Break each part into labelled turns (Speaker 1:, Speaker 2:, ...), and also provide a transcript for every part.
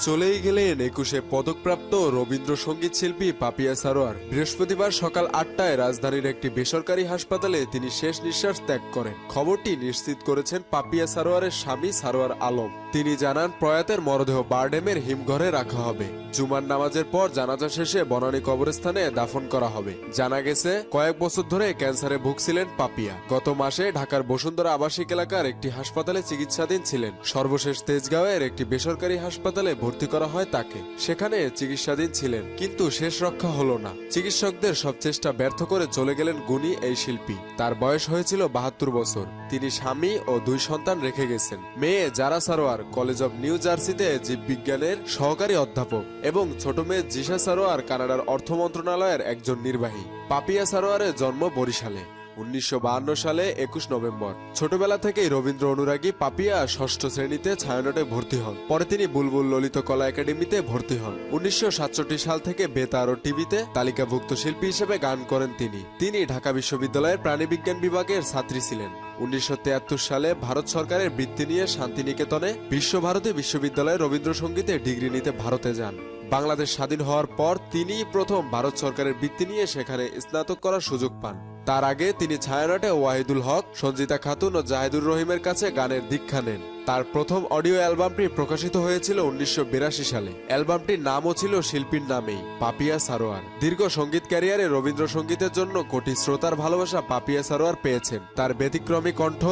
Speaker 1: চলেই গেলেন একুশে পদকপ্রাপ্ত রবীন্দ্রসঙ্গীত শিল্পী পাপিয়া সারোয়ার। বৃহস্পতিবার সকাল আটটায় রাজধানীর একটি বেসরকারি হাসপাতালে তিনি শেষ নিঃশ্বাস ত্যাগ করেন। খবরটি নিশ্চিত করেছেন পাপিয়া সারোয়ারের স্বামী সারোয়ার আলম। তিনি জানান, প্রয়াতের মরদেহ বারডেমের হিমঘরে রাখা হবে। জুমার নামাজের পর জানাজা শেষে বনানী কবরস্থানে দাফন করা হবে। জানা গেছে, কয়েক বছর ধরে ক্যান্সারে ভুগছিলেন পাপিয়া। গত মাসে ঢাকার বসুন্ধরা আবাসিক এলাকার একটি হাসপাতালে চিকিৎসাধীন ছিলেন। সর্বশেষ তেজগাঁওয়ের একটি বেসরকারি হাসপাতালে ভর্তি করা হয় তাকে। সেখানে চিকিৎসাধীন ছিলেন, কিন্তু শেষ রক্ষা হলো না। চিকিৎসকদের সব চেষ্টা ব্যর্থ করে চলে গেলেন গুণী এই শিল্পী। তার বয়স হয়েছিল বাহাত্তর বছর। তিনি স্বামী ও দুই সন্তান রেখে গেছেন। মেয়ে Zara Sarwar, college of New জার্সিতে জীববিজ্ঞানের সহকারী অধ্যাপক এবং ছোট মেয়ে জিসা সারোয়ার কানাডার অর্থ মন্ত্রণালয়ের একজন নির্বাহী। পাপিয়া সারোয়ারের জন্ম বরিশালে। উনিশশো সালে একুশ নভেম্বর। ছোটবেলা থেকেই রবীন্দ্র অনুরাগী পাপিয়া ষষ্ঠ শ্রেণীতে ছায়ানটে ভর্তি হন। পরে তিনি বুলবুল ললিত কলা একাডেমিতে ভর্তি হন। উনিশশো সাতষট্টি সাল থেকে বেতার ও টিভিতে তালিকাভুক্ত শিল্পী হিসেবে গান করেন তিনি। তিনি ঢাকা বিশ্ববিদ্যালয়ের প্রাণীবিজ্ঞান বিভাগের ছাত্রী ছিলেন। উনিশশো তিয়াত্তর সালে ভারত সরকারের বৃত্তি নিয়ে শান্তিনিকেতনে বিশ্বভারতী বিশ্ববিদ্যালয়ে রবীন্দ্রসঙ্গীতে ডিগ্রি নিতে ভারতে যান। বাংলাদেশ স্বাধীন হওয়ার পর তিনিই প্রথম ভারত সরকারের বৃত্তি নিয়ে সেখানে স্নাতক করার সুযোগ পান। তার আগে তিনি ছায়ানটে ওয়াহিদুল হক, সঞ্জিতা খাতুন ও জাহিদুর রহিমের কাছে গানের দীক্ষা নেন। তার প্রথম অডিও অ্যালবামটি প্রকাশিত হয়েছিল উনিশশো বিরাশি সালে। অ্যালবামটির নামও ছিল শিল্পীর নামেই, পাপিয়া সারোয়ার। দীর্ঘ সংগীত ক্যারিয়ারে রবীন্দ্রসঙ্গীতের জন্য কোটি শ্রোতার ভালোবাসা পাপিয়া সারোয়ার পেয়েছেন। তার ব্যতিক্রমী কণ্ঠ,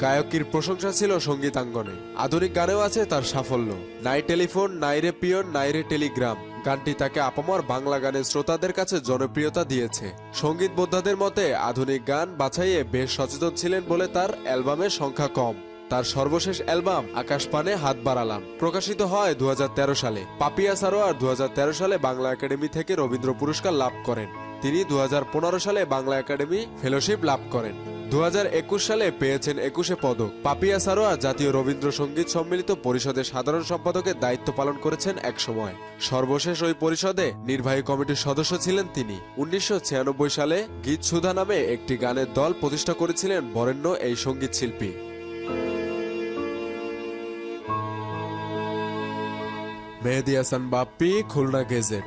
Speaker 1: গায়কির প্রশংসা ছিল সঙ্গীতাঙ্গনে। আধুনিক গানেও আছে তার সাফল্য। নাই টেলিফোন, নাই রে পিয়ন, নাই রে টেলিগ্রাম। গানটি তাকে আপামর বাংলা গানের শ্রোতাদের কাছে জনপ্রিয়তা দিয়েছে। সংগীত বোদ্ধাদের মতে, আধুনিক গান বাছাইয়ে বেশ সচেতন ছিলেন বলে তার অ্যালবামের সংখ্যা কম। তার সর্বশেষ অ্যালবাম আকাশপানে হাত বাড়ালাম, প্রকাশিত হয় দু হাজার তেরো সালে। পাপিয়া সারোয়ার দু হাজার তেরো সালে বাংলা একাডেমি থেকে রবীন্দ্র পুরস্কার লাভ করেন। তিনি দু হাজার পনেরো সালে বাংলা একাডেমি ফেলোশিপ লাভ করেন। দু হাজার একুশ সালে পেয়েছেন একুশে পদক। পাপিয়া সারোয়া জাতীয় রবীন্দ্রসঙ্গীত সম্মিলিত পরিষদের সাধারণ সম্পাদকের দায়িত্ব পালন করেছেন একসময়। সর্বশেষ ওই পরিষদে নির্বাহী কমিটির সদস্য ছিলেন তিনি। উনিশশো ছিয়ানব্বই সালে গীত সুধা নামে একটি গানের দল প্রতিষ্ঠা করেছিলেন বরেণ্য এই সংগীত শিল্পী। মেহেদি হাসান বাপ্পি, খুলনা গেজেট।